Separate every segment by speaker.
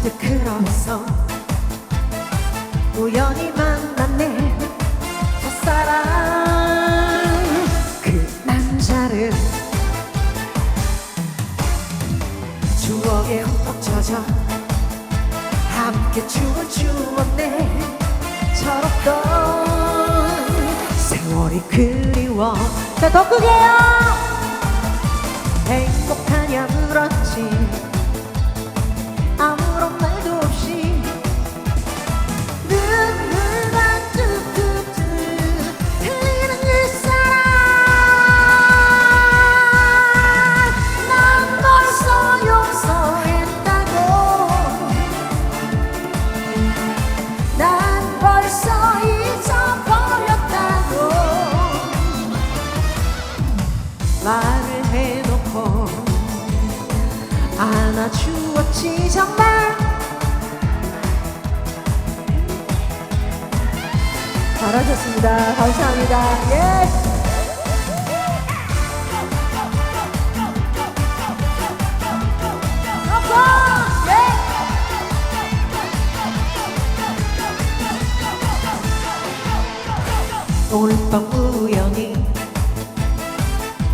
Speaker 1: 나이트 클럽에서 우연히 만났네. 첫사랑. 그 남자를 추억에 흠뻑 젖어 함께 춤을 추었네. 철없던 세월이 그리워. 자더 크게요 말을 해놓고 안아주었지 정말. 잘하셨습니다. 감사합니다. 예. 오늘 밤 우연히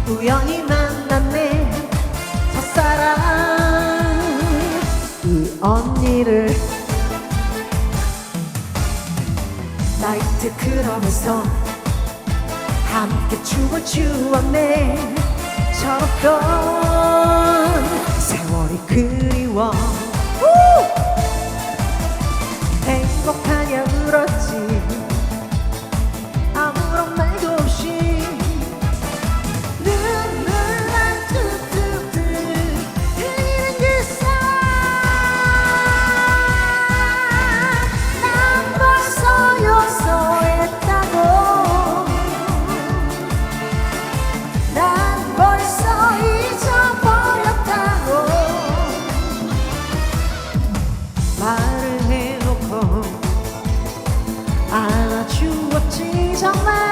Speaker 1: 우연히 만났네. 첫사랑 그 언니를. 나이트 클럽에서 함께 춤을 추었네. 철없던 세월이 그리워 안아주었지 정말